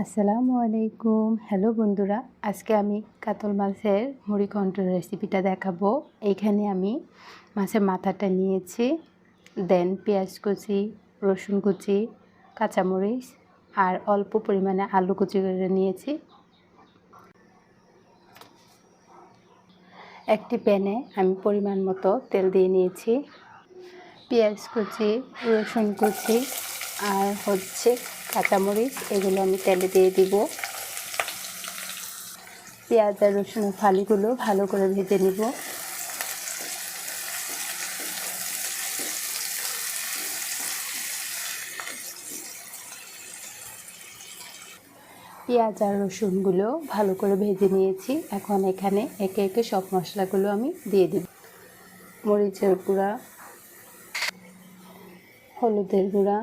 আসসালামু আলাইকুম। হ্যালো বন্ধুরা, আজকে আমি কাতল মাছের মুড়ি ঘন্ট রেসিপিটা দেখাবো। এইখানে আমি মাছের মাথাটা নিয়েছি, দেন পেঁয়াজ কুচি, রসুন কুচি, কাঁচামরিচ, আর অল্প পরিমাণে আলু কুচি করে নিয়েছি। একটি প্যানে আমি পরিমাণ মতো তেল দিয়ে নিয়েছি, পেঁয়াজ কুচি, রসুন কুচি, আর হচ্ছে কাঁচামরিচ, এগুলো আমি তেলে দিয়ে দিব। পেঁয়াজ আর রসুনের ফালিগুলো ভালো করে ভেজে নিব। পেঁয়াজ আর রসুনগুলো ভালো করে ভেজে নিয়েছি। এখন এখানে একে একে সব মশলাগুলো আমি দিয়ে দিব। মরিচের গুঁড়া, হলুদের গুঁড়া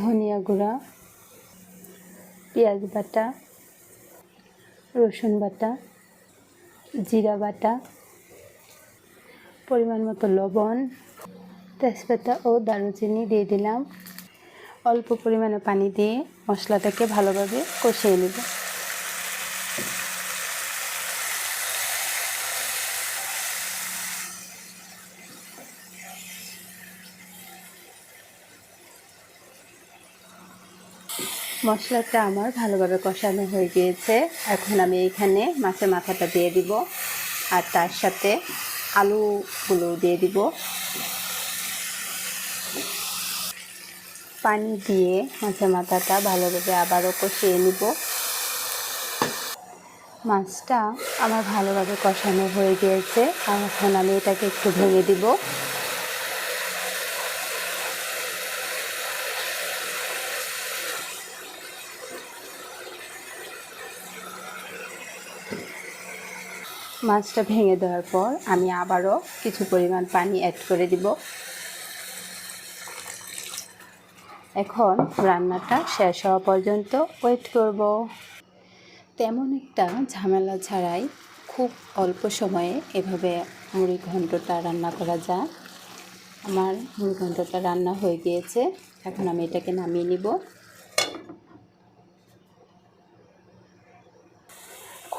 ধনিয়া গুঁড়া, পেঁয়াজ বাটা, রসুন বাটা, জিরা বাটা, পরিমাণ মতো লবণ, তেজপাতা ও দারুচিনি দিয়ে দিলাম। অল্প পরিমাণে পানি দিয়ে মশলাটাকে ভালোভাবে কষিয়ে নেব। মশলাটা আমার ভালোভাবে কষানো হয়ে গিয়েছে। এখন আমি এইখানে মাছের মাথাটা দিয়ে দিব আর তার সাথে আলুগুলো দিয়ে দিব। পানি দিয়ে মাছের মাথাটা ভালোভাবে আবারও কষিয়ে নিব। মাছটা আমার ভালোভাবে কষানো হয়ে গিয়েছে। আর এখন আমি এটাকে একটু ভেঙে দিব। মাছটা ভেঙে দেওয়ার পর আমি আবারও কিছু পরিমাণ পানি অ্যাড করে দিব। এখন রান্নাটা শেষ হওয়া পর্যন্ত ওয়েট করব। তেমন একটা ঝামেলা ছাড়াই খুব অল্প সময়ে এভাবে মুড়ি ঘন্টটা রান্না করা যায়। আমার মুড়ি ঘন্টটা রান্না হয়ে গিয়েছে। এখন আমি এটাকে নামিয়ে নিব।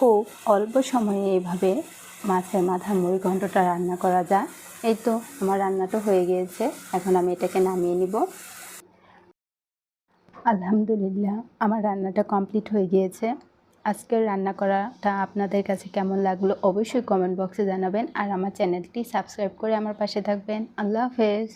খুব অল্প সময়ে এইভাবে মাছের মাথা মুড়ি ঘন্টটা রান্না করা যায়। এই তো আমার রান্নাটা হয়ে গিয়েছে। এখন আমি এটাকে নামিয়ে নিব। আলহামদুলিল্লাহ, আমার রান্নাটা কমপ্লিট হয়ে গিয়েছে। আজকের রান্না করাটা আপনাদের কাছে কেমন লাগল অবশ্যই কমেন্ট বক্সে জানাবেন। আর আমার চ্যানেলটি সাবস্ক্রাইব করে আমার পাশে থাকবেন। আল্লাহ হাফেজ।